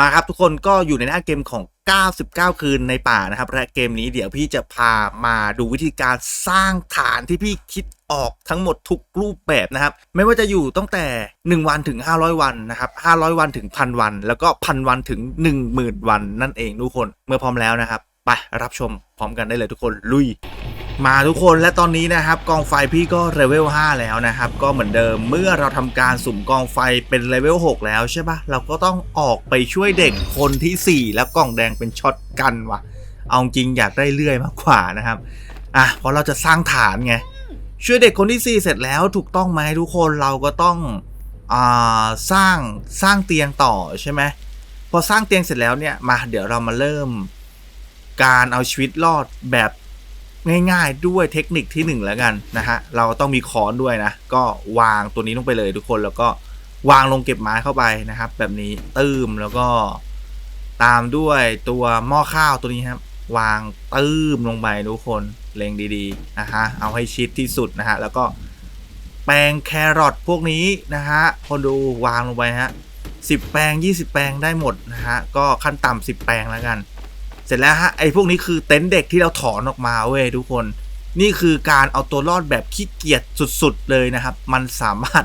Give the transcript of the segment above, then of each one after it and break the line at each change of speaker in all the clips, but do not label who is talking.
มาครับทุกคนก็อยู่ในหน้าเกมของ 99 คืนในป่านะครับ และเกมนี้เดี๋ยวพี่จะพามาดูวิธีการสร้างฐานที่พี่คิดออกทั้งหมดทุกรูปแบบนะครับ ไม่ว่าจะอยู่ตั้งแต่ 1 วันถึง 500 วันนะครับ 500 วันถึงพันวัน แล้วก็พันวันถึง 10,000 วันนั่นเองทุกคนเมื่อพร้อมแล้วนะครับ ไปรับชมพร้อมกันได้เลยทุกคนลุย มาทุกคนและตอนนี้นะครับกองไฟพี่ก็เลเวล5แล้วนะครับ ก็เหมือนเดิมเมื่อเราทำการสุ่มกองไฟเป็นเลเวล6แล้วใช่ปะเราก็ต้องออกไปช่วยเด็กคนที่ 4 แล้วกล่องแดงเป็นช็อตกันวะเอาจริงอยากได้เลื่อยมากกว่านะครับอะเพราะเราจะสร้างฐานไงช่วยเด็กคนที่ 4 เสร็จแล้วถูกต้องไหมทุกคนเราก็ต้องอ่าสร้างสร้างเตียงต่อใช่ไหมพอสร้างเตียงเสร็จแล้วเนี่ยมาเดี๋ยวเรามาเริ่ม การเอาชีวิตรอดแบบ ง่ายๆด้วยเทคนิคที่หนึ่งแล้วกันนะฮะเราต้องมีค้อนด้วยนะ ก็วางตัวนี้ลงไปเลยทุกคนแล้วก็วางลงเก็บไม้เข้าไปนะครับ แบบนี้ตื้มแล้วก็ตามด้วยตัวหม้อข้าวตัวนี้ครับ วางตื้มลงไปทุกคนเล็งดีๆนะฮะเอาให้ชิดที่สุดนะฮะแล้วก็แปลงแครอทพวกนี้นะฮะคนดูวางลงไปฮะสิบแปลงยี่สิบแปลงได้หมดนะฮะก็ขั้นต่ำสิบแปลงแล้วกัน เสร็จแล้วฮะไอ้พวกนี้คือเต็นท์เด็กที่เราถอนออกมาเว้ยทุกคน นี่คือการเอาตัวรอดแบบขี้เกียจสุดๆเลยนะครับ มันสามารถ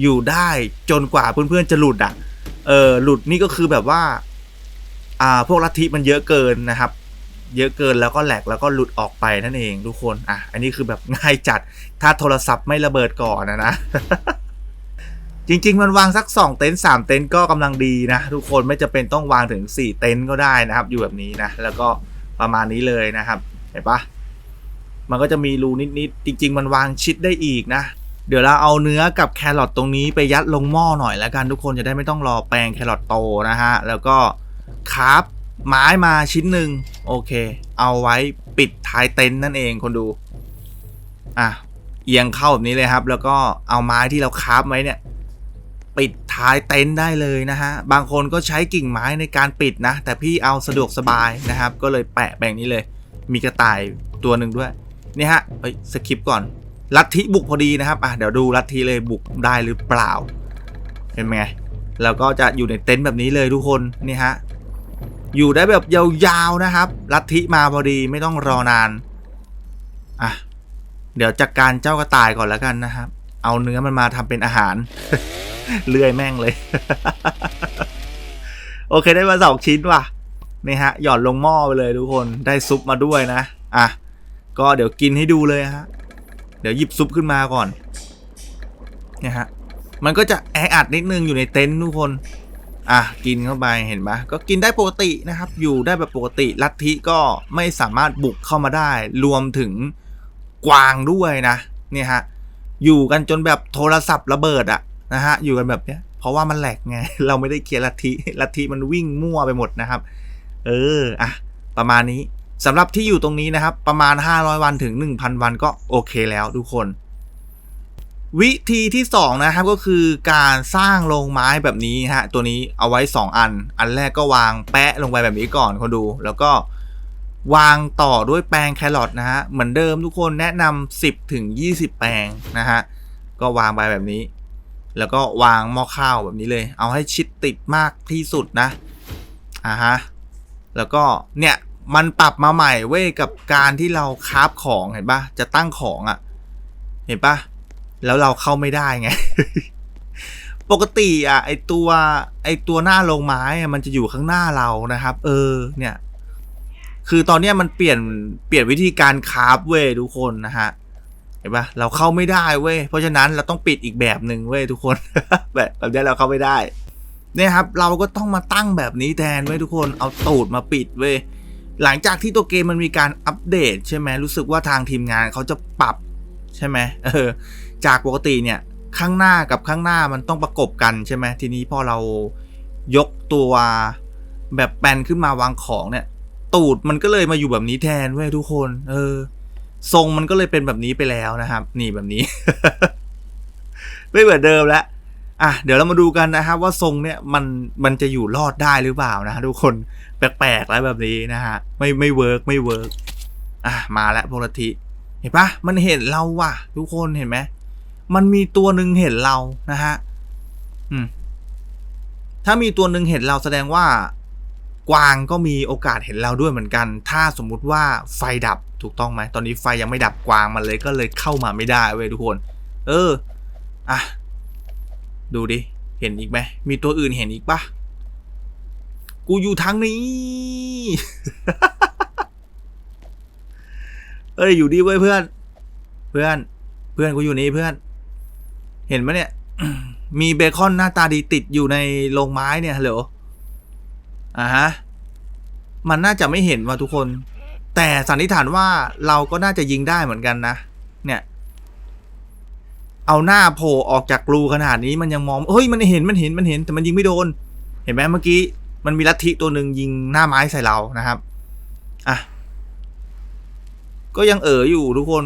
อยู่ได้จนกว่าเพื่อนๆจะหลุดอะเออหลุดนี่ก็คือแบบว่า อ่าพวกลัทธิมันเยอะเกินนะครับ เยอะเกินแล้วก็แหลกแล้วก็หลุดออกไปนั่นเองทุกคนอะอันนี้คือแบบง่ายจัดถ้าโทรศัพท์ไม่ระเบิดก่อนนะนะ จริง ๆ มันวางสัก 2 เต็นท์3เต็นท์ก็กำลังดีนะทุกคนไม่จะเป็นต้องวางถึง 4 เต็นท์ก็ได้นะครับ อยู่แบบนี้นะ แล้วก็ประมาณนี้เลยนะครับ เห็นปะมันก็จะมีรูนิดๆจริง ๆ มันวางชิดได้อีกนะ เดี๋ยวเราเอาเนื้อกับแครอทตรงนี้ไปยัดลงหม้อหน่อยแล้วกันทุกคนจะได้ไม่ต้องรอแปลงแครอทโตนะฮะแล้วก็คราฟไม้มาชิ้นหนึ่งโอเค เอาไว้ปิดท้ายเต็นท์นั่นเองคนดูอะเอียงเข้าแบบนี้เลยครับ แล้วก็เอาไม้ที่เราคราฟไว้เนี่ย ปิดท้ายเต็นท์ได้เลยนะฮะ บางคนก็ใช้กิ่งไม้ในการปิดนะ แต่พี่เอาสะดวกสบายนะครับ ก็เลยแปะแบบนี้เลย มีกระต่ายตัวหนึ่งด้วย นี่ฮะเฮ้ยสคริปต์ก่อน ลัทธิบุกพอดีนะครับ อะเดี๋ยวดูลัทธิเลยบุกได้หรือเปล่าเห็นไหมแล้วก็จะอยู่ในเต็นท์แบบนี้เลยทุกคน นี่ฮะ อยู่ได้แบบยาวๆนะครับ ลัทธิมาพอดีไม่ต้องรอนาน อะ เดี๋ยวจัดกการเจ้ากระต่ายก่อนแล้วกันนะครับ เอาเนื้อมันมาทำเป็นอาหาร เลื่อยแม่งเลย โอเคได้มาสองชิ้นว่ะนี่ฮะ หย่อนลงหม้อไปเลยทุกคนได้ซุปมาด้วยนะ อะ ก็เดี๋ยวกินให้ดูเลยฮะ เดี๋ยวหยิบซุปขึ้นมาก่อนเนี่ยฮะ มันก็จะแออัดนิดนึงอยู่ในเต็นท์ทุกคน อะ กินเข้าไปเห็นปะก็กินได้ปกตินะครับ อยู่ได้แบบปกติลัทธิก็ไม่สามารถบุกเข้ามาได้ รวมถึงกวางด้วยนะ เนี่ยฮะ อยู่กันจนแบบโทรศัพท์ระเบิดอะ นะฮะอยู่กันแบบเนี้ยเพราะว่ามันแหลกไงเราไม่ได้เคลียร์ลัทธิลัทธิมันวิ่งมั่วไปหมดนะครับ เอออะประมาณนี้สำหรับที่อยู่ตรงนี้นะครับ ประมาณ 500 วันถึง 1,000 วันก็โอเคแล้วทุกคน วิธีที่ 2 นะครับก็คือการสร้างโรงไม้แบบนี้ฮะตัวนี้เอาไว้ 2 อัน อันแรกก็วางแปะลงไปแบบนี้ก่อนคนดู แล้วก็วางต่อด้วยแปลงแครอทนะฮะเหมือนเดิมทุกคนแนะนำ10ถึง20 แปลงนะฮะก็วางไปแบบนี้ แล้วก็วางหม้อข้าวแบบนี้เลย เอาให้ชิดติดมากที่สุดนะอ่าฮะแล้วก็เนี่ยมันปรับมาใหม่เว้ยกับการที่เราคาฟของเห็นปะจะตั้งของอะ่ะ เห็นปะแล้วเราเข้าไม่ได้ไง ปกติอะไอตัวไอตัวหน้าลงไม้อะมันจะอยู่ข้างหน้าเรานะครับ เออเนี่ย คือตอนนี้มันเปลี่ยนเปลี่ยนวิธีการคาฟเว้ยทุกคนนะฮะ ห็นปะเราเข้าไม่ได้เว้ยเพราะฉะนั้นเราต้องปิดอีกแบบหนึ่งเว้ยทุกคน แบบแบบนี้เราเข้าไม่ได้เนี่ยครับเราก็ต้องมาตั้งแบบนี้แทนเว้ยทุกคนเอาตูดมาปิดเว้ยหลังจากที่ตัวเกมมันมีการอัปเดตใช่ไหมรู้สึกว่าทางทีมงานเขาจะปรับใช่ไหมเออจากปกติเนี่ยข้างหน้ากับข้างหน้ามันต้องประกบกันใช่ไหมทีนี้พอเรายกตัวแบบแปนขึ้นมาวางของเนี่ย ตูดมันก็เลยมาอยู่แบบนี้แทนเว้ยทุกคน เออ ทรงมันก็เลยเป็นแบบนี้ไปแล้วนะครับ นี่แบบนี้ ไม่เหมือนเดิมแล้วอะเดี๋ยวเรามาดูกันนะครับว่าทรงเนี่ยมันมันจะอยู่รอดได้หรือเปล่านะทุกคนแปลกๆแล้วแบบนี้นะฮะไม่ไม่เวิร์กไม่เวิร์กอะมาแล้วพลทิเห็นปะมันเห็นเราว่ะ ทุกคนเห็นไหมมันมีตัวหนึ่งเห็นเรานะฮะอืมถ้ามีตัวหนึ่งเห็นเราแสดงว่า กวางก็มีโอกาสเห็นเราด้วยเหมือนกัน ถ้าสมมุติว่าไฟดับถูกต้องไหมตอนนี้ไฟยังไม่ดับกวางมันเลยก็เลยเข้ามาไม่ได้เว้ยทุกคน เอออะดูดิเห็นอีกไหมมีตัวอื่นเห็นอีกปะกูอยู่ทางนี้ เอ้ยอยู่ดีเว้ยเพื่อน เพื่อน เพื่อนกูอยู่นี่เพื่อน เห็นไหมเนี่ย มีเบคอนหน้าตาดีติดอยู่ในโรงไม้เนี่ยฮัลโหล อ่าฮะ มันน่าจะไม่เห็นว่ะทุกคน แต่สันนิษฐานว่าเราก็น่าจะยิงได้เหมือนกันนะ เนี่ย เอาหน้าโผล่ออกจากรูขนาดนี้มันยังมอง เฮ้ย มันเห็น มันเห็น มันเห็น แต่มันยิงไม่โดน เห็นไหมเมื่อกี้ มันมีลัทธิตัวหนึ่งยิงหน้าไม้ใส่เรานะครับ อะ ก็ยังเอ๋ออยู่ทุกคน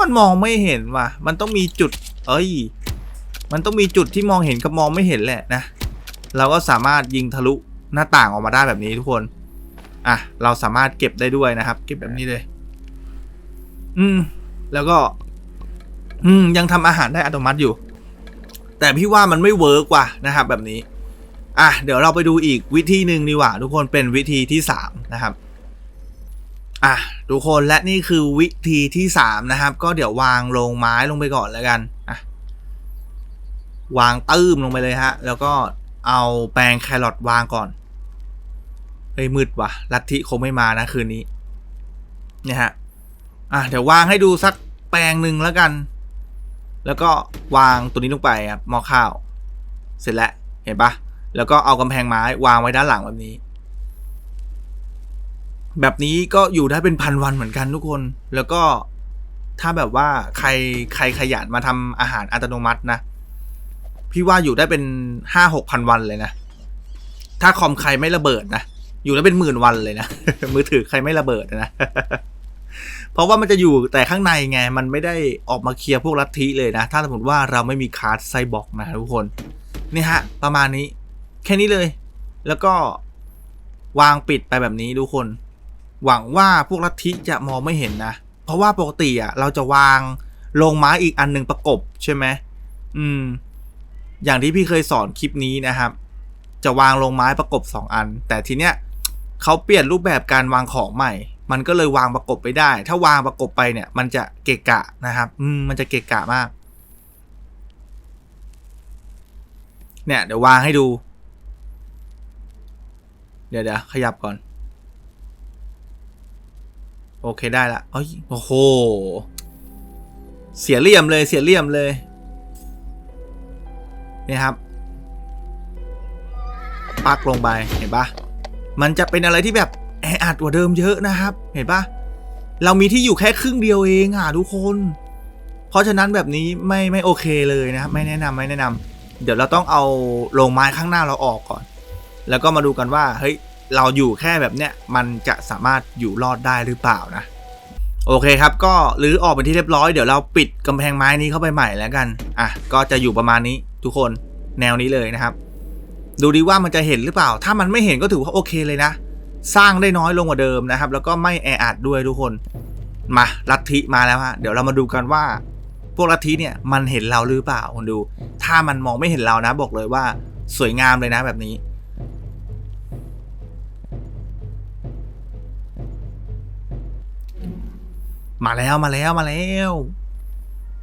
มันมองไม่เห็นว่ะ มันต้องมีจุด เอ้ย มันต้องมีจุดที่มองเห็นกับมองไม่เห็นแหละนะ เราก็สามารถยิงทะลุ หน้าต่างออกมาได้แบบนี้ทุกคน อะ เราสามารถเก็บได้ด้วยนะครับ เก็บแบบนี้เลย อืม แล้วก็ อืม ยังทำอาหารได้อัตโนมัติอยู่ แต่พี่ว่ามันไม่เวิร์กว่ะนะครับ แบบนี้ อะ เดี๋ยวเราไปดูอีกวิธีหนึ่งดีกว่า ทุกคนเป็นวิธีที่สามนะครับ อะ ทุกคนและนี่คือวิธีที่สามนะครับ ก็เดี๋ยววางลงไม้ลงไปก่อนแล้วกันอะวางตื้มลงไปเลยฮะ แล้วก็เอาแปลงแครอทวางก่อน เฮ้ยมืดวะลัทธิคงไม่มานะคืนนี้เนี่ยฮะอะเดี๋ยววางให้ดูสักแปลงหนึ่งแล้วกัน แล้วก็วางตัวนี้ลงไปครับหม้อข้าว เสร็จแล้วเห็นปะแล้วก็เอากำแพงไม้วางไว้ด้านหลังแบบนี้ แบบนี้ก็อยู่ได้เป็นพันวันเหมือนกันทุกคน แล้วก็ถ้าแบบว่าใครใครขยันมาทำอาหารอัตโนมัตินะ พี่ว่าอยู่ได้เป็นห้าหกพันวันเลยนะ ถ้าคอมใครไม่ระเบิดนะ อยู่ได้วเป็นหมื่นวันเลยนะ มือถือใครไม่ระเบิดนะ เพราะว่ามันจะอยู่แต่ข้างในไง มันไม่ได้ออกมาเคลียร์พวกลัทธิเลยนะ ถ้าสมมติว่าเราไม่มีคาร์ดไซบอกนะทุกคน นี่ฮะ ประมาณนี้ แค่นี้เลย แล้วก็วางปิดไปแบบนี้ทุกคน หวังว่าพวกลัทธิจะมองไม่เห็นนะ เพราะว่าปกติอะเราจะวางลงไม้อีกอันหนึ่งประกบใช่ไหมอืม อย่างที่พี่เคยสอนคลิปนี้นะครับ จะวางลงไม้ประกบ 2 อัน แต่ทีเนี้ย เขาเปลี่ยนรูปแบบการวางของใหม่ มันก็เลยวางประกบไปได้ ถ้าวางประกบไปเนี่ย มันจะเกะกะนะครับ อืมมันจะเกะกะมาก เนี่ย เดี๋ยววางให้ดู เดี๋ยวเดี๋ยวขยับก่อน โอเคได้ละเอ้ยโอ้โห เสียเหลี่ยมเลยเสียเหลี่ยมเลยนี่ครับ ปักลงไปเห็นปะ มันจะเป็นอะไรที่แบบแออัดกว่าเดิมเยอะนะครับ เห็นปะเรามีที่อยู่แค่ครึ่งเดียวเองอะทุกคน เพราะฉะนั้นแบบนี้ไม่ไม่โอเคเลยนะครับไม่แนะนำไม่แนะนำเดี๋ยวเราต้องเอาลงไม้ข้างหน้าเราออกก่อน แล้วก็มาดูกันว่าเฮ้ยเราอยู่แค่แบบเนี้ยมันจะสามารถอยู่รอดได้หรือเปล่านะโอเคครับ ก็หรือออกเป็นที่เรียบร้อยเดี๋ยวเราปิดกำแพงไม้นี้เข้าไปใหม่แล้วกัน อะ ก็จะอยู่ประมาณนี้ทุกคนแนวนี้เลยนะครับ ดูดีว่ามันจะเห็นหรือเปล่า ถ้ามันไม่เห็นก็ถือว่าโอเคเลยนะ สร้างได้น้อยลงกว่าเดิมนะครับ แล้วก็ไม่แออัดด้วยทุกคน มาลัทธิมาแล้วฮะ เดี๋ยวเรามาดูกันว่า พวกลัทธิเนี่ยมันเห็นเราหรือเปล่าคนดู ถ้ามันมองไม่เห็นเรานะ บอกเลยว่าสวยงามเลยนะแบบนี้มาแล้วมาแล้วมาแล้ว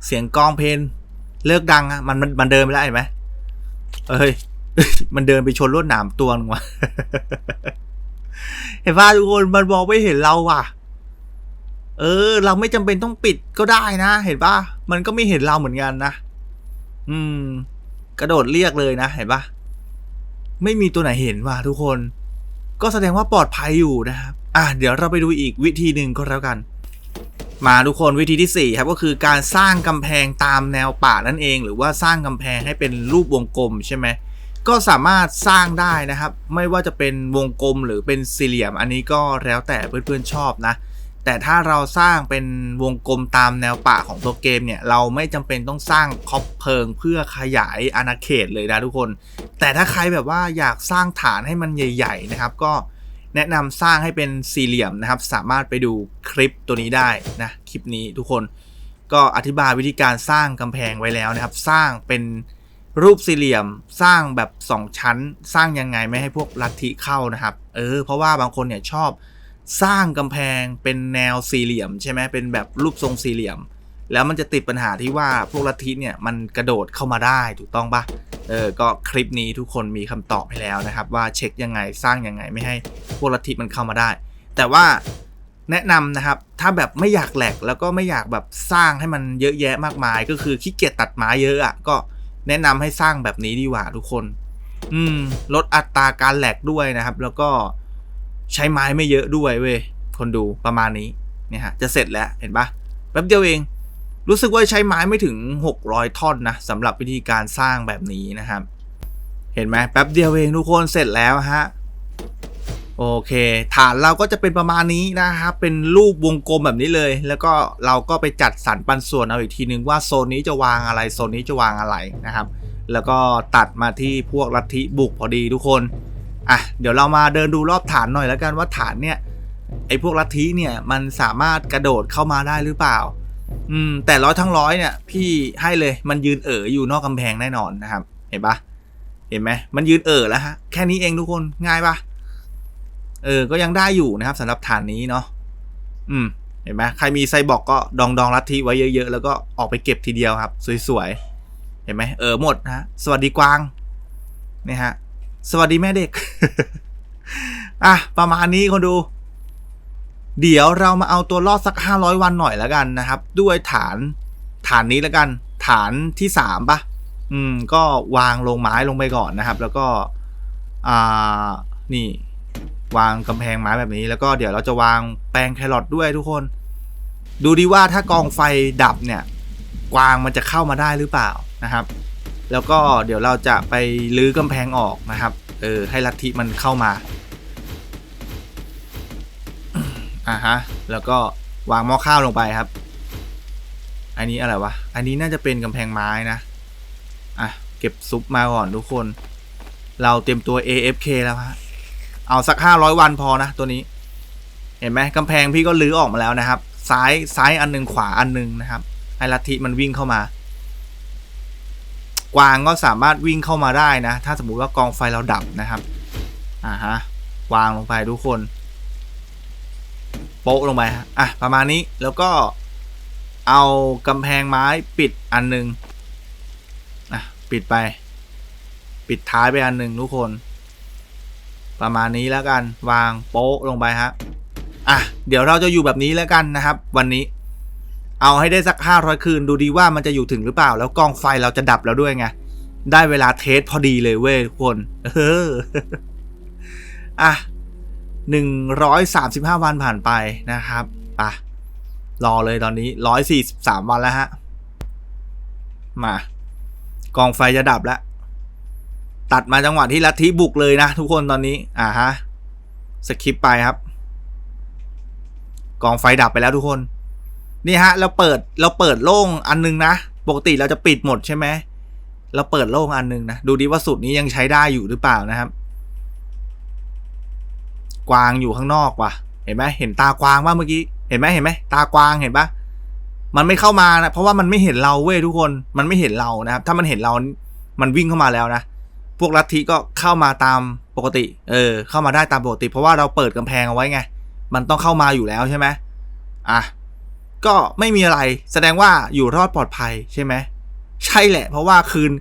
เสียงกลองเพลงเลิกดังอะมันมันมันเดินไปแล้วเห็นไหมเอ้ย มันเดินไปชนรวดหนามตัวนึงว่ะเห็นป่ะทุกคนมันมองไม่เห็นเราว่ะ เออ เราไม่จำเป็นต้องปิดก็ได้นะ เห็นป่ะมันก็ไม่เห็นเราเหมือนกันนะอืม กระโดดเรียกเลยนะเห็นป่ะไม่มีตัวไหนเห็นว่ะทุกคน ก็แสดงว่าปลอดภัยอยู่นะครับ อะเดี๋ยวเราไปดูอีกวิธีหนึ่งก็แล้วกัน มาทุกคนวิธีที่ 4 ครับก็คือการสร้างกำแพงตามแนวป่านั่นเอง หรือว่าสร้างกำแพงให้เป็นรูปวงกลมใช่ไหม ก็สามารถสร้างได้นะครับ ไม่ว่าจะเป็นวงกลมหรือเป็นสี่เหลี่ยม อันนี้ก็แล้วแต่เพื่อนๆชอบนะ แต่ถ้าเราสร้างเป็นวงกลมตามแนวป่าของตัวเกมเนี่ย เราไม่จำเป็นต้องสร้างคอบเพลิงเพื่อขยายอาณาเขตเลยนะทุกคน แต่ถ้าใครแบบว่าอยากสร้างฐานให้มันใหญ่ ๆ นะครับ ก็แนะนำสร้างให้เป็นสี่เหลี่ยมนะครับ สามารถไปดูคลิปตัวนี้ได้นะคลิปนี้ทุกคนก็อธิบายวิธีการสร้างกำแพงไว้แล้วนะครับ สร้างเป็น รูปสี่เหลี่ยมสร้างแบบสองชั้น สร้างยังไงไม่ให้พวกลัทธิเข้านะครับ เออ เพราะว่าบางคนเนี่ยชอบสร้างกำแพงเป็นแนวสี่เหลี่ยมใช่ไหมเป็นแบบรูปทรงสี่เหลี่ยม แล้วมันจะติดปัญหาที่ว่าพวกลัทธิเนี่ยมันกระโดดเข้ามาได้ถูกต้องปะเออก็คลิปนี้ทุกคนมีคำตอบให้แล้วนะครับ ว่าเช็คยังไงสร้างยังไงไม่ให้พวกลัทธิมันเข้ามาได้ แต่ว่าแนะนำนะครับ ถ้าแบบไม่อยากแหลกแล้วก็ไม่อยากแบบสร้างให้มันเยอะแยะมากมาย ก็คือขี้เกียจตัดไม้เยอะอะก็ แนะนำให้สร้างแบบนี้ดีกว่าทุกคน อืม ลดอัตราการแหลกด้วยนะครับ แล้วก็ใช้ไม้ไม่เยอะด้วยเว้ยคนดูประมาณนี้เนี่ยฮะจะเสร็จแล้วเห็นปะแป๊บเดียวเอง รู้สึกว่าใช้ไม้ไม่ถึง 600 ท่อนนะสำหรับวิธีการสร้างแบบนี้นะครับ เห็นไหมแป๊บเดียวเองทุกคนเสร็จแล้วฮะ โอเค ฐานเราก็จะเป็นประมาณนี้นะครับ เป็นรูปวงกลมแบบนี้เลย แล้วก็เราก็ไปจัดสรรปันส่วนเอาอีกทีนึงว่าโซนนี้จะวางอะไร โซนนี้จะวางอะไรนะครับ แล้วก็ตัดมาที่พวกลัทธิบุกพอดีทุกคน อะ เดี๋ยวเรามาเดินดูรอบฐานหน่อยแล้วกันว่าฐานเนี่ยไอ้พวกลัทธิเนี่ยมันสามารถกระโดดเข้ามาได้หรือเปล่า อืม แต่ร้อยทั้งร้อยเนี่ย พี่ให้เลยมันยืนเอ๋ออยู่นอกกำแพงแน่นอนนะครับ เห็นปะเห็นไหมมันยืนเอ๋อแล้วฮะ แค่นี้เองทุกคนง่ายปะ เออ ก็ยังได้อยู่นะครับสำหรับฐานนี้เนาะอืม เห็นไหมใครมีไซบอร์กก็ดองดองลัทธิไว้เยอะๆ แล้วก็ออกไปเก็บทีเดียวครับ สวยๆ เห็นไหมเออหมดนะฮะสวัสดีกวางนี่ฮะ สวัสดีแม่เด็ก อะ ประมาณนี้คนดู เดี๋ยวเรามาเอาตัวรอดสัก 500 วันหน่อยแล้วกันนะครับ ด้วยฐานฐานนี้แล้วกัน ฐานที่สามปะอืม ก็วางลงไม้ลงไปก่อนนะครับ แล้วก็ อ่า นี่ วางกำแพงไม้แบบนี้ แล้วก็เดี๋ยวเราจะวางแปลงแครอทด้วยทุกคน ดูดีว่าถ้ากองไฟดับเนี่ย กวางมันจะเข้ามาได้หรือเปล่านะครับ แล้วก็เดี๋ยวเราจะไปลื้อกำแพงออกนะครับ เออให้ลัทธิมันเข้ามาอ่าฮะแล้วก็วางหม้อข้าวลงไปครับ อันนี้อะไรวะ อันนี้น่าจะเป็นกำแพงไม้นะ อะ เก็บซุปมาก่อนทุกคน เราเตรียมตัว AFK แล้วฮะ เอาสักห้าร้อยวันพอนะตัวนี้ เห็นไหมกำแพงพี่ก็ลื้อออกมาแล้วนะครับ ซ้ายซ้ายอันหนึ่งขวาอันหนึ่งนะครับให้ลัทธิมันวิ่งเข้ามากวางก็สามารถวิ่งเข้ามาได้นะ ถ้าสมมุติว่ากองไฟเราดับนะครับ อ่าฮะ วางลงไปทุกคน โป๊ะลงไปอะ ประมาณนี้ แล้วก็เอากำแพงไม้ปิดอันหนึ่งอะ ปิดไป ปิดท้ายไปอันหนึ่งทุกคน ประมาณนี้แล้วกันวางโป๊ะลงไปฮะอะเดี๋ยวเราจะอยู่แบบนี้แล้วกันนะครับ วันนี้ เอาให้ได้สักห้าร้อยคืนดูดีว่ามันจะอยู่ถึงหรือเปล่า แล้วกองไฟเราจะดับแล้วด้วยไงได้เวลาเทสพอดีเลยเว้ยทุกคนเอออะหนึ่งร้อยสามสิบห้าวันผ่านไปนะครับปะรอเลยตอนนี้ร้อยสี่สิบสามวันแล้วฮะ มา กองไฟจะดับแล้ว ตัดมาจังหวะที่ลัทธิบุกเลยนะทุกคนตอนนี้ อ่าฮะ สคิปไปครับ กองไฟดับไปแล้วทุกคน นี่ฮะ เราเปิดเราเปิดโล่งอันนึงนะ ปกติเราจะปิดหมดใช่ไหม เราเปิดโล่งอันนึงนะ ดูดิว่าสูตรนี้ยังใช้ได้อยู่หรือเปล่านะครับ กวางอยู่ข้างนอกว่ะ เห็นไหมเห็นตากวางว่าเมื่อกี้ เห็นไหมเห็นไหมตากวางเห็นปะมันไม่เข้ามานะ เพราะว่ามันไม่เห็นเราเว้ยทุกคน มันไม่เห็นเรานะครับ ถ้ามันเห็นเรา มันวิ่งเข้ามาแล้วนะ พวกลัทธิก็เข้ามาตามปกติ เออ เข้ามาได้ตามปกติ เพราะว่าเราเปิดกำแพงเอาไว้ไง มันต้องเข้ามาอยู่แล้วใช่ไหมอะ ก็ไม่มีอะไร แสดงว่าอยู่รอดปลอดภัยใช่ไหม ใช่แหละ เพราะว่าคืน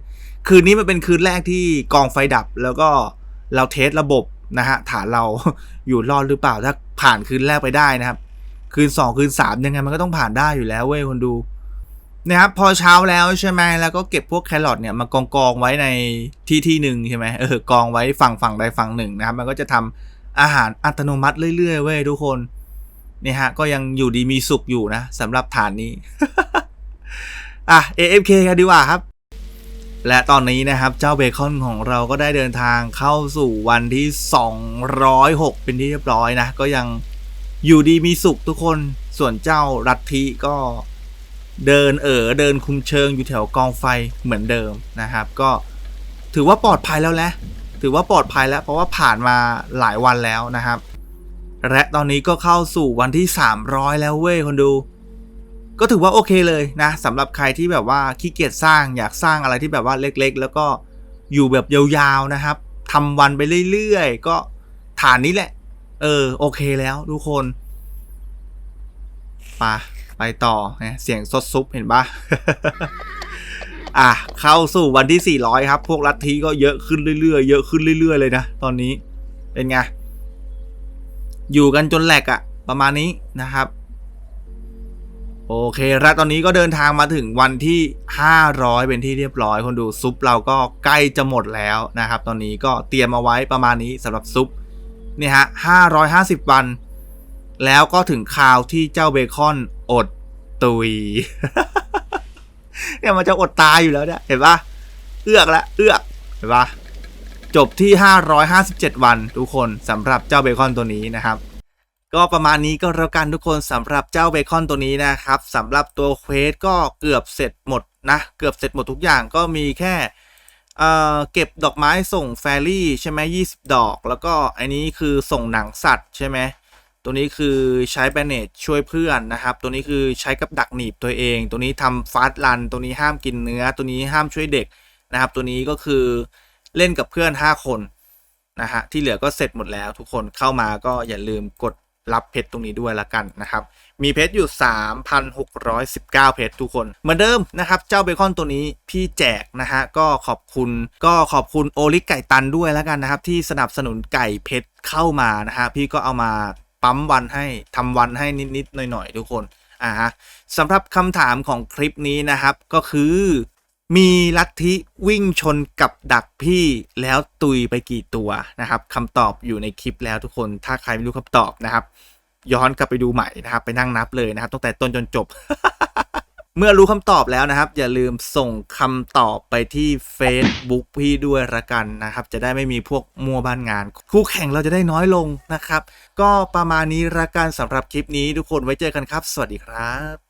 คืนนี้มันเป็นคืนแรกที่กองไฟดับ แล้วก็เราเทสระบบนะฮะ ฐานเราอยู่รอดหรือเปล่า ถ้าผ่านคืนแรกไปได้นะครับ คืนสองคืนสามยังไงมันก็ต้องผ่านได้อยู่แล้วเว้ยคนดู นะครับพอเช้าแล้วใช่ไหมแล้วก็เก็บพวกแครอทเนี่ยมากองกองๆไว้ในที่ที่หนึ่งใช่ไหมเออกองไว้ฝั่งฝั่งใดฝั่งหนึ่งนะครับมันก็จะทำอาหารอัตโนมัติเรื่อยๆเว้ยทุกคนเนี่ยฮะก็ยังอยู่ดีมีสุขอยู่นะสำหรับฐานนี้อะ AFK กันดีกว่าครับ และตอนนี้นะครับเจ้าเบคอนของเราก็ได้เดินทางเข้าสู่วันที่ 206 เป็นที่เรียบร้อยนะ ก็ยังอยู่ดีมีสุขทุกคนส่วนเจ้ารัทธิก็ เดินเออเดินคุมเชิงอยู่แถวกองไฟเหมือนเดิมนะครับ ก็ถือว่าปลอดภัยแล้วแหละถือว่าปลอดภัยแล้วเพราะว่าผ่านมาหลายวันแล้วนะครับ และตอนนี้ก็เข้าสู่วันที่ 300 แล้วเว้ยคนดู ก็ถือว่าโอเคเลยนะสำหรับใครที่แบบว่าขี้เกียจสร้างอยากสร้างอะไรที่แบบว่าเล็กๆ แล้วก็อยู่แบบยาวๆนะครับทำวันไปเรื่อยๆ ก็ฐานนี้แหละ เออ โอเคแล้วทุกคนไป ไปต่อเนี่ยเสียงซดซุปเห็นปะอะเข้าสู่วันที่ 400 ครับ พวกลัทธิก็เยอะขึ้นเรื่อยๆ เยอะขึ้นเรื่อยๆ เลยนะ ตอนนี้เป็นไง อยู่กันจนแหลกอะประมาณนี้นะครับ โอเคแล้วตอนนี้ก็เดินทางมาถึงวันที่ 500 เป็นที่เรียบร้อย คนดูซุปเราก็ใกล้จะหมดแล้วนะครับ ตอนนี้ก็เตรียมเอาไว้ประมาณนี้สำหรับซุปนี่ฮะ550 วัน แล้วก็ถึงคราวที่เจ้าเบคอน อดตุย เนี่ยมันจะอดตายอยู่แล้วเนี่ย เห็นปะเอือกละ เอือก เห็นปะจบที่ 557 วันทุกคนสำหรับเจ้าเบคอนตัวนี้นะครับ ก็ประมาณนี้ก็แล้วกันทุกคนสำหรับเจ้าเบคอนตัวนี้นะครับสำหรับตัวเควสก็เกือบเสร็จหมดนะ เกือบเสร็จหมดทุกอย่างก็มีแค่เออเก็บดอกไม้ส่งแฟรี่ใช่ไหม20ดอก แล้วก็อันนี้คือส่งหนังสัตว์ใช่ไหม ตัวนี้คือใช้แบนเนตช่วยเพื่อนนะครับ ตัวนี้คือใช้กับดักหนีบตัวเอง ตัวนี้ทำฟาสต์รัน ตัวนี้ห้ามกินเนื้อ ตัวนี้ห้ามช่วยเด็กนะครับ ตัวนี้ก็คือเล่นกับเพื่อน 5 คนนะฮะที่เหลือก็เสร็จหมดแล้ว ทุกคนเข้ามาก็อย่าลืมกดรับเพชรตรงนี้ด้วยละกันนะครับ มีเพชรอยู่ 3,619 เพชรทุกคน เหมือนเดิมนะครับ เจ้าเบคอนตัวนี้พี่แจกนะฮะ ก็ขอบคุณ ก็ขอบคุณโอลิกไก่ตันด้วยแล้วกันนะครับ ที่สนับสนุนไก่เพชรเข้ามานะฮะ พี่ก็เอามา ปั๊มวันให้ทำวันให้นิดๆหน่อยๆทุกคนอ่าฮะสำหรับคำถามของคลิปนี้นะครับก็คือมีลัทธิวิ่งชนกับดักพี่แล้วตุยไปกี่ตัวนะครับคำตอบอยู่ในคลิปแล้วทุกคนถ้าใครไม่รู้คำตอบนะครับ ย้อนกลับไปดูใหม่นะครับ ไปนั่งนับเลยนะครับตั้งแต่ต้นจนจบ เมื่อรู้คำตอบแล้วนะครับ อย่าลืมส่งคำตอบไปที่ Facebook พี่ด้วยละกันนะครับ จะได้ไม่มีพวกมัวบ้านงาน คู่แข่งเราจะได้น้อยลงนะครับ ก็ประมาณนี้ละกันสำหรับคลิปนี้ทุกคนไว้เจอกันครับ สวัสดีครับ